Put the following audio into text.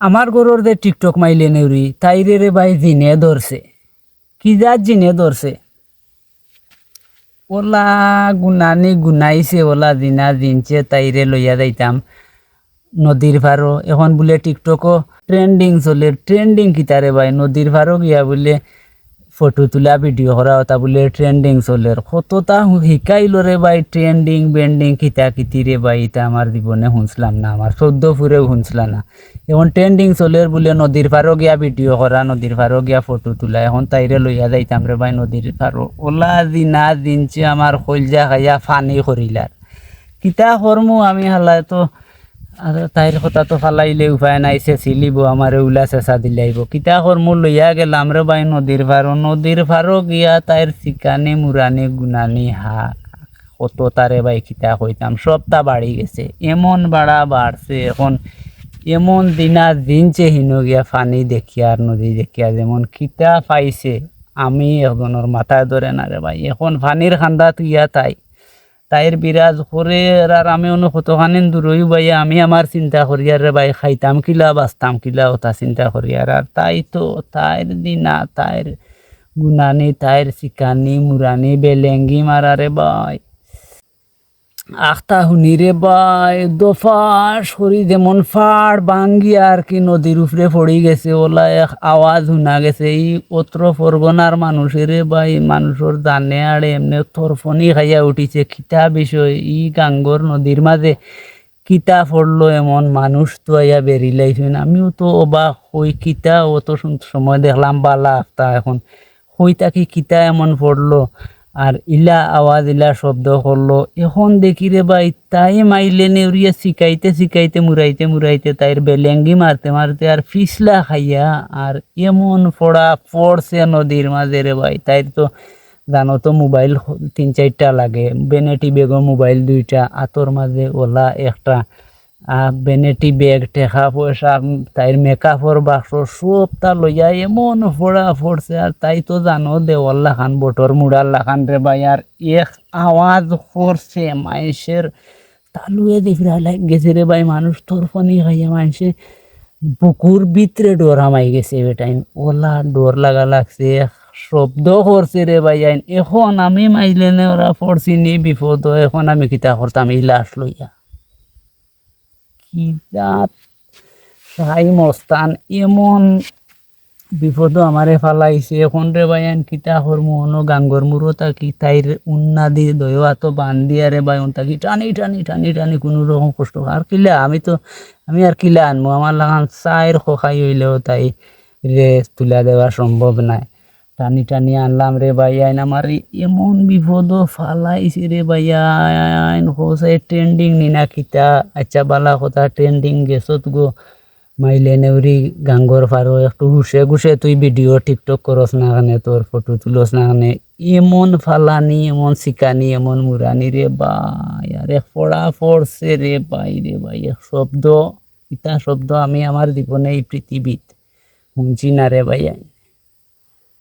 আমার গরুর যে টিকটক মাইলে নেউরি তাইরে রে ভাই জিনে ধরছে। কি যা জিনে ধরছে? ওলা গুনানি গুনাইছে, ওলা দিনা দিনছে তাইরে লইয়া যাইতাম নদীর ভারো এখন বলে টিকটকও ট্রেন্ডিং চলে। ট্রেন্ডিং কিতারে ভাই? নদীর ভারো গিয়া বলে ফটো তোলা ভিডিও করা ওটা বলে ট্রেন্ডিং চলে কতটা শিকাইল রে ভাই ট্রেন্ডিং বেন্ডিং কিতা কিতি রে ভাই এটা আমার জীবনে শুনছিলাম না আমার চোদ্দ ফুরেও শুনছিলাম না এখন ট্রেন্ডিং চলে বলে নদীর পারও গিয়া ভিডিও করা নদীর পারও গিয়া ফটো তোলা এখন তাইরে লইয়া যাইতাম রে ভাই নদীর পারও ওলা দিনা দিনছে আমার কলজা খাইয়া ফানি করিলার কিতা করমু আমি হালাই তো তাইর কথা তো ফালাইলে উপায় নাই, সে চিলিব আমার উলা চেঁচা দিলাইব কিতা করমু লইয়া গেলাম রে ভাই নদীর পারো নদীর পারো গিয়া তাইর চিকানি মুরানি গুনানি হা, কত তারে ভাই কিতা কইতাম, সবটা বাড়ি গেছে। এমন বাড়া বাড়ছে এখন, এমন দিনা দিনছে হিন গিয়া পানি দেখিয়া আর নদী দেখিয়া যেমন কিতা পাইছে, আমি এখনের মাথায় ধরে না রে ভাই এখন পানির খান্দাত গিয়া তাই। তাইর বিরাজ করে আর আমি অনুভূত কতখানি দূরই ভাই আমি আমার চিন্তা করি আর ভাই খাইতাম কিলা, বাঁচতাম কিলা ওটা চিন্তা করি আর আর তাই তো তাইর দিনা তাইর গুনানি তাইর চিকানি মুরানি বেলেঙ্গি মারারে ভাই আখতা শুনি রে ভাই দফাস করি যেমন ফাড় বাঙ্গি আর কি নদীর উপরে পড়ি গেছে। ওলা এক আওয়াজ শুনা গেছে, এই অত্র ফরগনার মানুষের বাই, মানুষের দানে আড়ে এমনি তরফনি খাইয়া উঠিছে। খিতা বিষয়, ই গাঙ্গর নদীর মাঝে কিতা পড়ল এমন মানুষ তো আইয়া বেরিলাইছেন। আমিও তো অবাক হই কিতা অত সময় দেখলাম বালা আখতা এখন। হইতা কি কিতা এমন পড়ল? আর ইলা আওয়াজ, ইলা শব্দ করল এখন দেখি রে ভাই, তাই মাইলে নেউরিয়া শিকাইতে শিকাইতে মুরাইতে মুরাইতে তাইর বেলেঙ্গি মারতে মারতে আর ফিসলা খাইয়া আর এমন ফোড়া পড়ছে নদীর মাঝে রে ভাই। তাইর তো জানো তো মোবাইল তিন চারটা লাগে, বেনেটি বেগর মোবাইল দুইটা, আতর মাঝে ওলা একটা। বেনেটি ব্যাগ টেকা পয়সা তাইর মেকআপর বাক্স সবটা লইয়া এমন ফোড়া ফোড়ছে আর তাই তো জানো দেওয়াল্লা লাখান বটর মুড়াল্লা খান রে ভাই আর এক আওয়াজ করছে মানুষের তালুয়ে দেখি লাগ গেছে রে ভাই মানুষ তোর ফনি খাইয়া মানুষে বুকুর ভিতরে ডোর হামাই গেছে বেটাইন ওলা ডোর লাগা লাগছে, শব্দ করছে রে ভাই, আইন। এখন আমি মাইলে ওরা পড়ছি নি বিপদ, এখন আমি কিতা করতাম এই লাশ লইয়া কিতাত সাই মস্তান, এমন বিপদ আমারে ফালাইছে। এখন রে ভাইয়ান কিতা হরমু হনো গাঙ্গর মুরো তাকি তাইর উন্না দি দয়া তো বান্ধি আরে ভাই তাকি টানি টানি টানি টানি, কোনো রকম কষ্ট। আর কিলা, আমি তো, আমি আর কিলা আনব আমার লাগান চায়ের খোখাই হইলেও তাই রে তুলা দেওয়া সম্ভব নাই। টানি টানি আনলাম রে ভাইয়াইন আমার এমন বিপদ ফালাইছে রে ভাই, আইন হোসাই ট্রেন্ডিং নিনা কিতা আচ্ছা বালা কথা ট্রেন্ডিং গেছত গো। মাইলে নেউরি গাঙ্গর ফারো, একটু হুসে ঘুষে তুই ভিডিও টিকটক করস না কানে, তোর ফটো তুলস না কানে। এমন ফালানি, এমন শিকানি, এমন মুরানি রে ভাই, আরে ফড়া ফড়ছে রে ভাই রে ভাই শব্দ ইতা শব্দ আমি আমার জীবনে এই পৃথিবীত শুনছি না রে ভাই